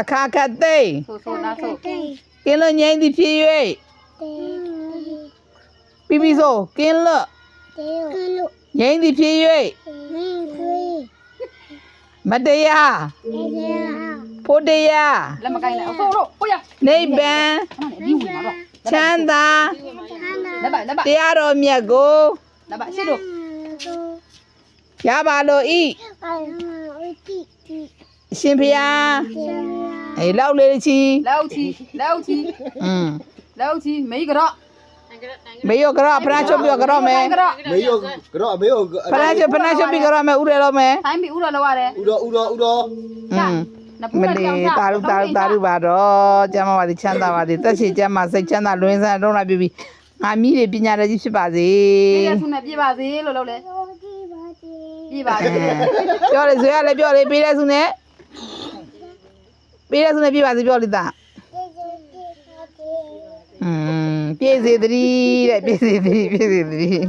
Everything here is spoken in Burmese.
အခါခတ်သိမ့်ဆိုဆိုနာဆိုကင်းလွတ်ငြိမ်းသည်ဖြစ်၍ပြီးပြီးဆိုကင်းလွတ်ငြိမ်းသည်ဖြစ်၍မတရားဖို့တရားလက်မကိုင်းနဲ့အဆိုတော့ဟိုရနိဗ္ဗာန်ခဏနေဒီဝင်ပါတော့ချမ်းသာလက်ပါလက်ပါတရားတော်မြတ်ကိုလက်ပါရှစ်တို့ရပါလို့ဤအရှင်ဖျား အေးလောက်လေးချီလောက်ချီလောက်ချီอืมလောက်ချီမေးကြတော့မေယောကရဖနာချုပ်ပြီးကရမယ်မေယောကရမေယောဖနာချုပ်ဖနာချုပ်ပြီးကရမယ်ဥရလောမယ်တိုင်းပြီးဥရလောရတယ်ဥရဥရဥရမလီတာရုတာရုတာရုပါတော့ကျမ်းမာပါသည်ချမ်းသာပါသည်တက်ချီကျမ်းမာစိတ်ချမ်းသာလွင်ဆန်းတော့လာပြီပြီငါမိတွေပညာတတ်ကြီးဖြစ်ပါစေပြည့်စုံနဲ့ပြည့်ပါစေလို့လုပ်လဲပြည့်ပါစေပြောတယ်ဇွဲရလည်းပြောတယ်ပေးတဲ့စုနဲ့ ပေးတဲ့စုနဲ့ပြပါစေပြောလိတာอืมပြည့်စေတည်းတဲ့ပြည့်စေတည်းပြည့်စေတည်း